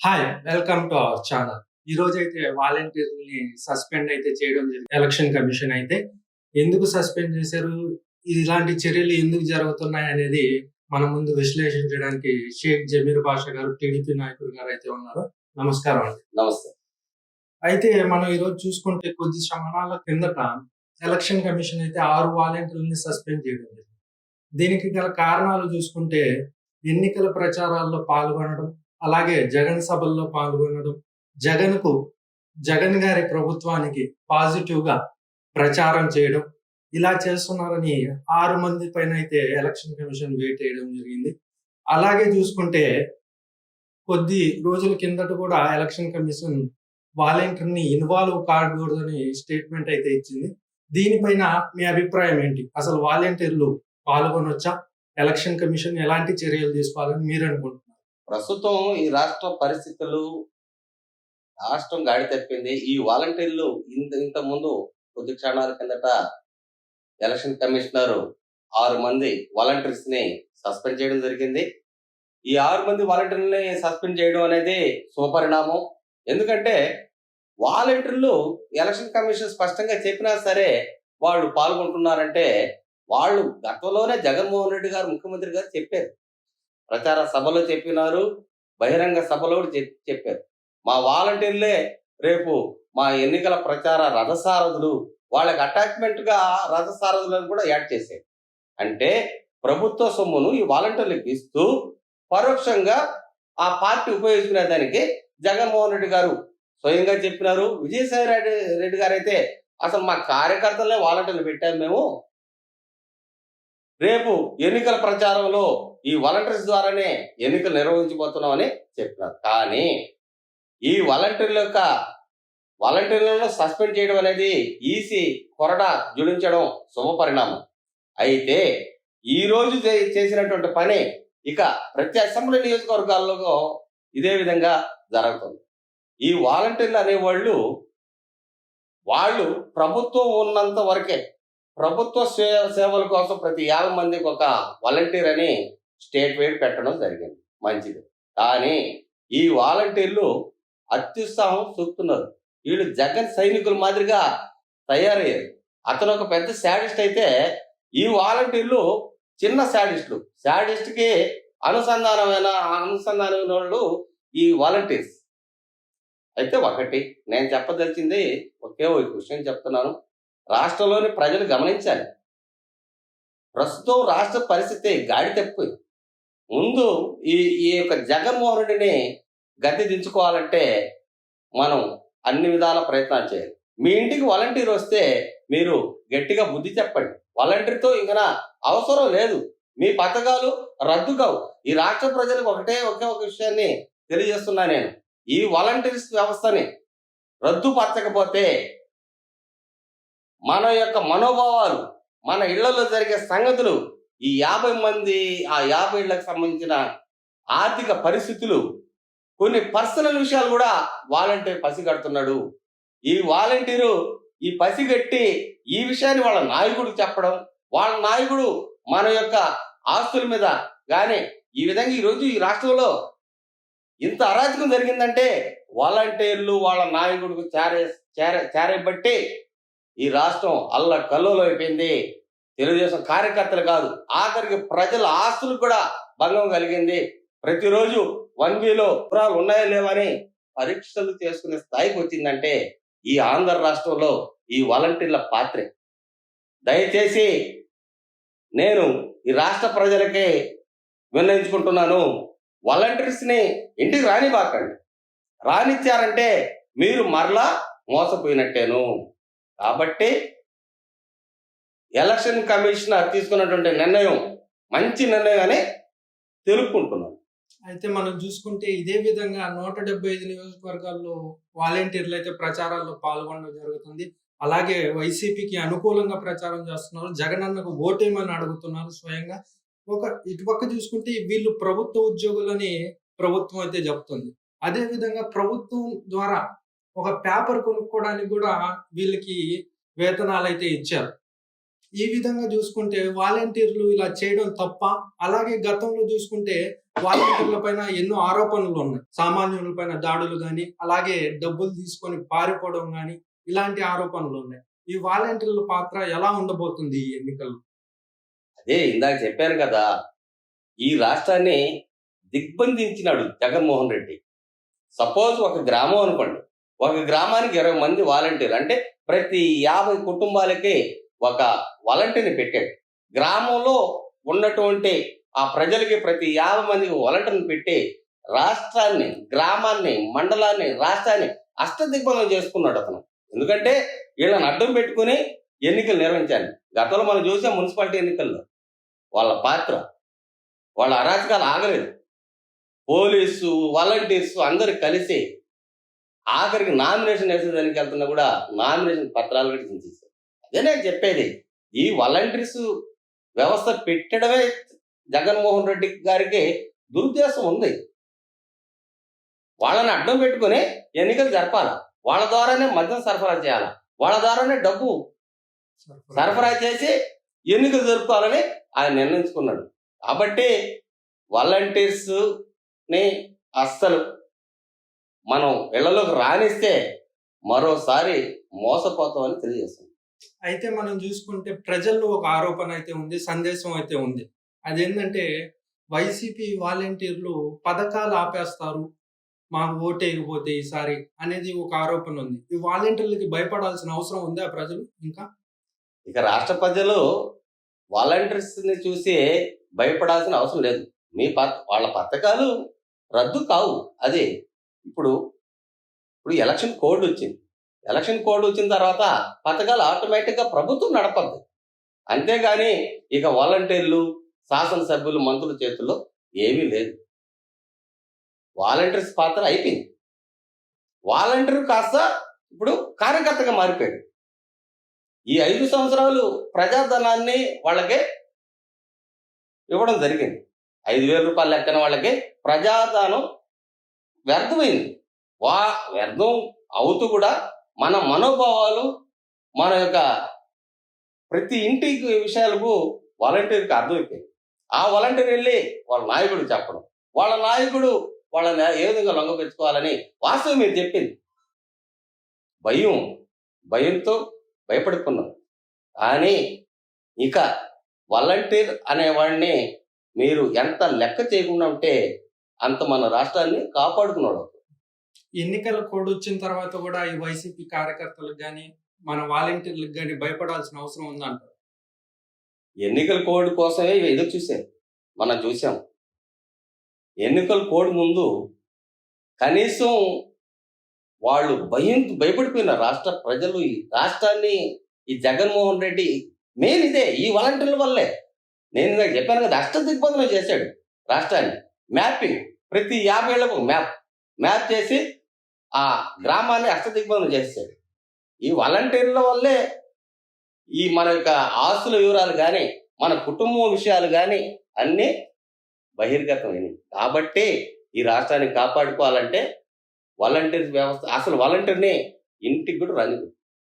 Hi welcome to our channel ఈ రోజు అయితే వాలంటీర్ని సస్పెండ్ అయితే చేయడం జరిగింది. ఎలక్షన్ కమిషన్ అయితే ఎందుకు సస్పెండ్ చేశారు? ఇలాంటి చర్యలు ఎందుకు జరుగుతున్నాయి అనేది మన ముందు విశ్లేషించడానికి షేక్ జమీర్ బాషా గారు టీడీపీ నాయకులు గారు అయితే ఉన్నారు. నమస్కారం అండి. నమస్తే. అయితే మనం ఈరోజు చూసుకుంటే కొద్ది క్షణాల కిందట ఎలక్షన్ కమిషన్ అయితే ఆరు వాలంటీర్లని సస్పెండ్ చేయడం జరిగింది. దీనికి గల కారణాలు చూసుకుంటే ఎన్నికల ప్రచారాల్లో పాల్గొనడం అలాగే జగన్ సభల్లో పాల్గొనడం జగన్కు జగన్ గారి ప్రభుత్వానికి పాజిటివ్గా ప్రచారం చేయడం ఇలా చేస్తున్నారని ఆరు మంది పైన అయితే ఎలక్షన్ కమిషన్ వెయిట్ చేయడం జరిగింది. అలాగే చూసుకుంటే కొద్ది రోజుల కిందట కూడా ఎలక్షన్ కమిషన్ వాలంటీర్ని ఇన్వాల్వ్ కాకూడదని స్టేట్మెంట్ అయితే ఇచ్చింది. దీనిపైన మీ అభిప్రాయం ఏంటి? అసలు వాలంటీర్లు పాల్గొనొచ్చా? ఎలక్షన్ కమిషన్ ఎలాంటి చర్యలు తీసుకోవాలని మీరు అనుకుంటున్నారు? ప్రస్తుతం ఈ రాష్ట్ర పరిస్థితులు రాష్ట్రం గాడి తప్పింది. ఈ వాలంటీర్లు ఇంత ఇంత ముందు కొద్ది క్షణాల కిందట ఎలక్షన్ కమిషనర్ ఆరు మంది వాలంటీర్స్ని సస్పెండ్ చేయడం జరిగింది. ఈ ఆరు మంది వాలంటీర్లని సస్పెండ్ చేయడం అనేది శుభపరిణామం ఎందుకంటే వాలంటీర్లు ఎలక్షన్ కమిషన్ స్పష్టంగా చెప్పినా సరే వాళ్ళు పాల్గొంటున్నారంటే వాళ్ళు గతంలోనే జగన్మోహన్ రెడ్డి గారు ముఖ్యమంత్రి గారు చెప్పారు. ప్రచార సభలో చెప్పినారు బహిరంగ సభలో కూడా చెప్పారు. మా వాలంటీర్లే రేపు మా ఎన్నికల ప్రచార రథసారథులు వాళ్ళకి అటాచ్మెంట్గా రథసారథులను కూడా యాడ్ చేశారు. అంటే ప్రభుత్వ సొమ్మును ఈ వాలంటీర్లకు ఇస్తూ పరోక్షంగా ఆ పార్టీ ఉపయోగించుకునే దానికి జగన్మోహన్ రెడ్డి గారు స్వయంగా చెప్పినారు. విజయసాయి రెడ్డి రెడ్డి గారు అయితే అసలు మా కార్యకర్తలనే వాలంటీర్లు పెట్టాము మేము. రేపు ఎన్నికల ప్రచారంలో ఈ వాలంటీర్స్ ద్వారానే ఎన్నికలు నిర్వహించబోతున్నామని చెప్పినారు. కానీ ఈ వాలంటీర్ల యొక్క వాలంటీర్లను సస్పెండ్ చేయడం అనేది ఈసీ కొరడ జుడించడం శుభ పరిణామం అయితే ఈ రోజు చే- చేసినటువంటి పని ఇక ప్రతి అసెంబ్లీ నియోజకవర్గాల్లో ఇదే విధంగా జరుగుతుంది. ఈ వాలంటీర్లు అనేవాళ్ళు వాళ్ళు ప్రభుత్వం ఉన్నంత వరకే ప్రభుత్వ సేవల కోసం ప్రతి యాభై మందికి ఒక వాలంటీర్ అని స్టేట్ వైడ్ పెట్టడం జరిగింది. మంచిది. కానీ ఈ వాలంటీర్లు అత్యుత్సాహం చూపుతున్నారు. వీళ్ళు జగన్ సైనికుల మాదిరిగా తయారయ్యారు. అతను ఒక పెద్ద శాడిస్ట్ అయితే ఈ వాలంటీర్లు చిన్న శాడిస్టులు శాడిస్ట్కి అనుసంధానమైన అనుసంధానమైన వాళ్ళు ఈ వాలంటీర్స్ అయితే ఒకటి నేను చెప్పదలిచింది ఒకే ఒక విషయం చెప్తున్నాను. రాష్ట్రంలోని ప్రజలు గమనించాలి. ప్రస్తుతం రాష్ట్ర పరిస్థితి గాడి తప్పిపోయింది. ముందు ఈ ఈ యొక్క జగన్మోహన్ రెడ్డిని గద్దె దించుకోవాలంటే మనం అన్ని విధాల ప్రయత్నాలు చేయాలి. మీ ఇంటికి వాలంటీర్ వస్తే మీరు గట్టిగా బుద్ధి చెప్పండి. వాలంటీర్తో ఇంకా అవసరం లేదు. మీ పథకాలు రద్దు కావు. ఈ రాష్ట్ర ప్రజలకు ఒకటే ఒకే ఒక విషయాన్ని తెలియజేస్తున్నా నేను. ఈ వాలంటీర్స్ వ్యవస్థని రద్దుపరచకపోతే మన యొక్క మనోభావాలు మన ఇళ్ళలో జరిగే సంగతులు ఈ యాభై మంది ఆ యాభై ఇళ్ళకు సంబంధించిన ఆర్థిక పరిస్థితులు కొన్ని పర్సనల్ విషయాలు కూడా వాలంటీర్ పసిగడుతున్నాడు. ఈ వాలంటీరు ఈ పసిగట్టి ఈ విషయాన్ని వాళ్ళ నాయకుడికి చెప్పడం వాళ్ళ నాయకుడు మన యొక్క ఆస్తుల మీద కానీ ఈ విధంగా ఈరోజు ఈ రాష్ట్రంలో ఇంత అరాచకం జరిగిందంటే వాలంటీర్లు వాళ్ళ నాయకుడికి చేరే చేర చేరబట్టి ఈ రాష్ట్రం అల్ల కల్లోలు అయిపోయింది. తెలుగుదేశం కార్యకర్తలు కాదు ఆఖరికి ప్రజల ఆస్తులు కూడా భంగం కలిగింది. ప్రతిరోజు వన్ వీలో పురాలు ఉన్నాయో లేవని పరీక్షలు చేసుకునే స్థాయికి వచ్చిందంటే ఈ ఆంధ్ర రాష్ట్రంలో ఈ వాలంటీర్ల పాత్రే. దయచేసి నేను ఈ రాష్ట్ర ప్రజలకి విన్నవించుకుంటున్నాను. వాలంటీర్స్ని ఇంటికి రానివ్వకండి. రానిచ్చారంటే మీరు మరలా మోసపోయినట్టేను. కాబట్టి ఎలక్షన్ కమిషనర్ తీసుకున్నటువంటి నిర్ణయం మంచి నిర్ణయం అని తెలుపుకుంటున్నాను అయితే మనం చూసుకుంటే ఇదే విధంగా నూట డెబ్బై ఐదు నియోజకవర్గాల్లో వాలంటీర్లు అయితే ప్రచారాల్లో పాల్గొనడం జరుగుతుంది. అలాగే వైసీపీకి అనుకూలంగా ప్రచారం చేస్తున్నారు. జగనన్నకు ఓటేమని అడుగుతున్నారు స్వయంగా. ఒక ఇటుపక్క చూసుకుంటే వీళ్ళు ప్రభుత్వ ఉద్యోగులని ప్రభుత్వం అయితే చెప్తుంది. అదేవిధంగా ప్రభుత్వం ద్వారా ఒక పేపర్ కొనుక్కోవడానికి కూడా వీళ్ళకి వేతనాలు అయితే ఇచ్చారు. ఈ విధంగా చూసుకుంటే వాలంటీర్లు ఇలా చేయడం తప్ప అలాగే గతంలో చూసుకుంటే వాలంటీర్ల పైన ఎన్నో ఆరోపణలు ఉన్నాయి. సామాన్యుల పైన దాడులు కానీ అలాగే డబ్బులు తీసుకొని పారిపోవడం కానీ ఇలాంటి ఆరోపణలు ఉన్నాయి. ఈ వాలంటీర్ల పాత్ర ఎలా ఉండబోతుంది ఈ ఎన్నికల్లో? అదే ఇందాక చెప్పారు కదా ఈ రాష్ట్రాన్ని దిగ్బంధించినాడు జగన్మోహన్ రెడ్డి. సపోజ్ ఒక గ్రామం అనుకోండి ఒక గ్రామానికి ఇరవై మంది వాలంటీర్ అంటే ప్రతి యాభై కుటుంబాలకి ఒక వాలంటీర్ని పెట్టాడు. గ్రామంలో ఉన్నటువంటి ఆ ప్రజలకి ప్రతి యాభై మందికి వాలంటీర్ని పెట్టి రాష్ట్రాన్ని గ్రామాన్ని మండలాన్ని రాష్ట్రాన్ని అష్టదిగ్బంధం చేసుకున్నాడు అతను. ఎందుకంటే వీళ్ళని అడ్డం పెట్టుకుని ఎన్నికలు నిర్వహించాలి. గతంలో మనం చూసాం మున్సిపాలిటీ ఎన్నికల్లో వాళ్ళ పాత్ర. వాళ్ళ అరాచకాలు ఆగలేదు. పోలీసు వాలంటీర్స్ అందరు కలిసి ఆఖరికి నామినేషన్ వేసేదానికి వెళ్తున్నా కూడా నామినేషన్ పత్రాలు కూడా చించేశారు అదే నేను చెప్పేది. ఈ వాలంటీర్స్ వ్యవస్థ పెట్టడమే జగన్మోహన్ రెడ్డి గారికి దురుద్దేశం ఉంది. వాళ్ళని అడ్డం పెట్టుకుని ఎన్నికలు జరపాలి. వాళ్ళ ద్వారానే మద్యం సరఫరా చేయాలి. వాళ్ళ ద్వారానే డబ్బు సరఫరా చేసి ఎన్నికలు జరుపుకోవాలని ఆయన నిర్ణయించుకున్నాడు. కాబట్టి వాలంటీర్స్ని అస్సలు మనం ఇళ్ళలోకి రానిస్తే మరోసారి మోసపోతామని తెలియజేస్తుంది. అయితే మనం చూసుకుంటే ప్రజల్లో ఒక ఆరోపణ అయితే ఉంది సందేశం అయితే ఉంది. అదేంటంటే వైసీపీ వాలంటీర్లు పథకాలు ఆపేస్తారు మాకు ఓటేయకపోతే ఈసారి అనేది ఒక ఆరోపణ ఉంది. ఈ వాలంటీర్లకి భయపడాల్సిన అవసరం ఉందా ప్రజలు ఇంకా? ఇక రాష్ట్ర ప్రజలు వాలంటీర్స్ని చూసి భయపడాల్సిన అవసరం లేదు. మీ వాళ్ళ పథకాలు రద్దు కావు. అది ఇప్పుడు ఇప్పుడు ఎలక్షన్ కోడ్ వచ్చింది. ఎలక్షన్ కోడ్ వచ్చిన తర్వాత పథకాలు ఆటోమేటిక్గా ప్రభుత్వం నడపద్దు. అంతేగాని ఇక వాలంటీర్లు శాసనసభ్యులు మంత్రుల చేతుల్లో ఏమీ లేదు. వాలంటీర్స్ పాత్ర అయిపోయింది. వాలంటీర్ కాస్త ఇప్పుడు కార్యకర్తగా మారిపోయాడు. ఈ ఐదు సంవత్సరాలు ప్రజాధనాన్ని వాళ్ళకి ఇవ్వడం జరిగింది. ఐదు వేల రూపాయలు లెక్కన వాళ్ళకి ప్రజాధనం వ్యర్థమైంది. వా వ్యర్థం అవుతూ కూడా మన మనోభావాలు మన యొక్క ప్రతి ఇంటి విషయాలకు వాలంటీర్కి అర్థమైపోయింది ఆ వాలంటీర్ వెళ్ళి వాళ్ళ నాయకుడు చెప్పడం. వాళ్ళ నాయకుడు వాళ్ళని ఏ విధంగా లొంగపెచ్చుకోవాలని వాస్తవం మీరు చెప్పింది. భయం భయంతో భయపడుకున్నాం. కానీ ఇక వాలంటీర్ అనేవాడిని మీరు ఎంత లెక్క చేయకుండా ఉంటే అంత మన రాష్ట్రాన్ని కాపాడుకున్నాడు ఎన్నికల కోడ్ వచ్చిన తర్వాత కూడా ఈ వైసీపీ కార్యకర్తలకు కానీ మన వాలంటీర్లకు కానీ భయపడాల్సిన అవసరం ఉందంటారు? ఎన్నికల కోడ్ కోసమే ఇవి ఎదురు చూసాం మనం చూసాం ఎన్నికల కోడ్ ముందు కనీసం వాళ్ళు భయం భయపడిపోయినారు రాష్ట్ర ప్రజలు ఈ రాష్ట్రాన్ని ఈ జగన్మోహన్ రెడ్డి మెయిన్ ఇదే ఈ వాలంటీర్ల వల్లే. నేను చెప్పాను కదా అష్ట దిగ్బంధనం చేశాడు రాష్ట్రాన్ని. మ్యాపింగ్ ప్రతి యాభై ఏళ్ళకు ఒక మ్యాప్ మ్యాప్ చేసి ఆ గ్రామాన్ని అష్ట దిగ్బంధనం చేశాడు ఈ వాలంటీర్ల వల్లే ఈ మన యొక్క ఆస్తుల వివరాలు కానీ మన కుటుంబం విషయాలు కానీ అన్నీ బహిర్గతమైనవి కాబట్టి ఈ రాష్ట్రాన్ని కాపాడుకోవాలంటే వాలంటీర్ వ్యవస్థ అసలు వాలంటీర్ని ఇంటికి కూడా రాని